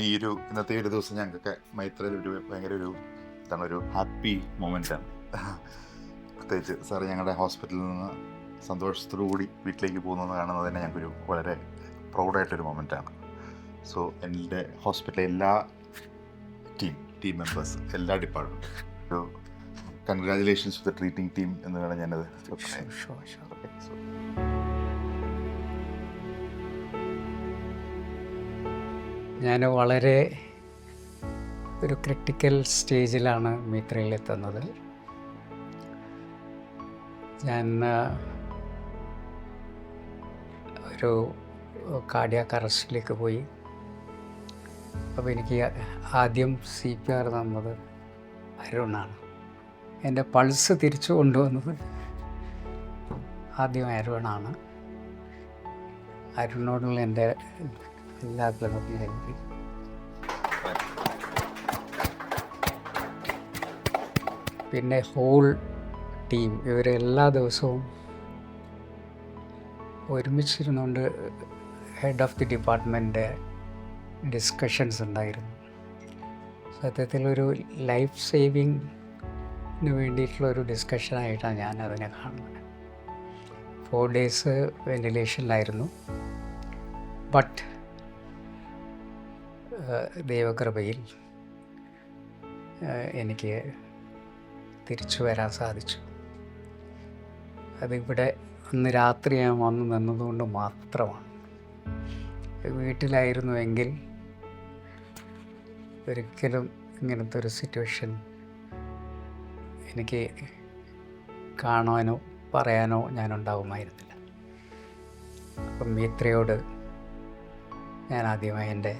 ഈ ഒരു ഇന്നത്തെ ഒരു ദിവസം ഞങ്ങൾക്കൊക്കെ മൈത്രയിൽ ഒരു ഭയങ്കര ഒരു എന്താണ് ഒരു ഹാപ്പി മൊമെന്റ് ആണ് പ്രത്യേകിച്ച് സാർ ഞങ്ങളുടെ ഹോസ്പിറ്റലിൽ നിന്ന് സന്തോഷത്തോടു കൂടി വീട്ടിലേക്ക് പോകുന്നത് കാണുന്നത് തന്നെ ഞങ്ങൾക്കൊരു വളരെ പ്രൗഡായിട്ടൊരു മൊമെന്റ് ആണ് സോ എന്റെ ഹോസ്പിറ്റലിലെ എല്ലാ ടീം ടീം മെമ്പേഴ്സ് എല്ലാ ഡിപ്പാർട്ട്മെന്റും ഒരു congratulations to the treating team എന്ന് വേണം ഞാനത് പറയാൻ. ഞാൻ വളരെ ഒരു ക്രിട്ടിക്കൽ സ്റ്റേജിലാണ് മിത്രയിലെത്തുന്നത് ഞാൻ ഒരു കാർഡിയാക്ക് അറസ്റ്റിലേക്ക് പോയി. അപ്പോൾ എനിക്ക് ആദ്യം സി പി ആർ തന്നത് അരുണാണ്. എന്റെ പൾസ് തിരിച്ചു കൊണ്ടുവന്നത് ആദ്യം അരുണാണ്. അരുണോടുള്ള എന്റെ എല്ലാ കൃതജ്ഞതയും പിന്നെ ഹോൾ ടീം ഇവർ എല്ലാ ദിവസവും ഒരുമിച്ചിരുന്നുകൊണ്ട് head of the department discussions ഉണ്ടായിരുന്നു. സത്യത്തിൽ ഒരു ലൈഫ് സേവിങ്ങിന് വേണ്ടിയിട്ടുള്ള ഒരു ഡിസ്കഷനായിട്ടാണ് ഞാൻ അതിനെ കാണുന്നത്. ഫോർ ഡേയ്സ് വെന്റിലേഷനിലായിരുന്നു ബട്ട് ദൈവകൃപയിൽ എനിക്ക് തിരിച്ചു വരാൻ സാധിച്ചു. അതിവിടെ അന്ന് രാത്രി ഞാൻ വന്ന് നിന്നതുകൊണ്ട് മാത്രമാണ്. വീട്ടിലായിരുന്നുവെങ്കിൽ ഒരിക്കലും ഇങ്ങനത്തെ ഒരു സിറ്റുവേഷൻ എനിക്ക് കാണാനോ പറയാനോ ഞാനുണ്ടാവുമായിരുന്നില്ല അപ്പം മിത്രയോട് ഞാൻ ആദ്യമായി എന്റെ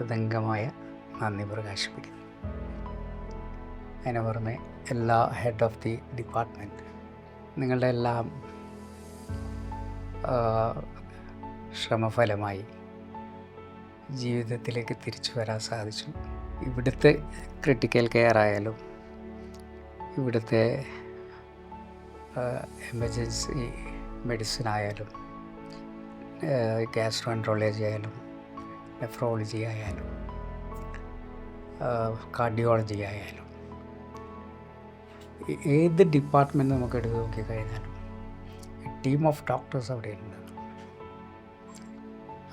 ഹൃദംഗമായ നന്ദി പ്രകാശിപ്പിക്കുന്നു. അതിന് പുറമെ എല്ലാ ഹെഡ് ഓഫ് ദി ഡിപ്പാർട്ട്മെന്റ് നിങ്ങളുടെ എല്ലാം ശ്രമഫലമായി ജീവിതത്തിലേക്ക് തിരിച്ചു വരാൻ സാധിച്ചു. ഇവിടുത്തെ ക്രിട്ടിക്കൽ കെയർ ആയാലും ഇവിടുത്തെ എമർജൻസി മെഡിസിൻ ആയാലും ഗ്യാസ്ട്രോൻട്രോളജി ആയാലും നെഫ്രോളജി ആയാലും കാർഡിയോളജി ആയാലും ഏത് ഡിപ്പാർട്ട്മെന്റ് നമുക്ക് എടുത്ത് നോക്കിക്കഴിഞ്ഞാലും ടീം ഓഫ് ഡോക്ടേഴ്സ് അവിടെ ഉണ്ട്.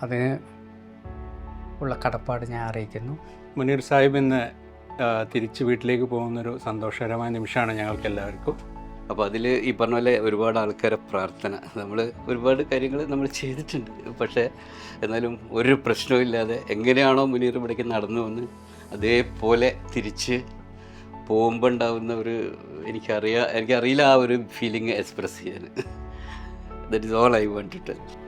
അതിന് ഉള്ള കടപ്പാട് ഞാൻ അറിയിക്കുന്നു. മുനീർ സാഹിബ് ഇന്ന് തിരിച്ച് വീട്ടിലേക്ക് പോകുന്നൊരു സന്തോഷകരമായ നിമിഷമാണ് ഞങ്ങൾക്ക് എല്ലാവർക്കും അപ്പോൾ അതിൽ ഈ പറഞ്ഞ പോലെ ഒരുപാട് ആൾക്കാരെ പ്രാർത്ഥന. നമ്മൾ ഒരുപാട് കാര്യങ്ങൾ നമ്മൾ ചെയ്തിട്ടുണ്ട്. പക്ഷെ എന്നാലും ഒരു പ്രശ്നവും എങ്ങനെയാണോ മുനീർ ഇവിടേക്ക് നടന്നു വന്ന് അതേപോലെ തിരിച്ച് പോകുമ്പോൾ ഉണ്ടാവുന്ന ഒരു എനിക്കറിയാം എനിക്കറിയില്ല ആ ഒരു ഫീലിംഗ് എക്സ്പ്രസ് ചെയ്യാൻ. That is all I want to tell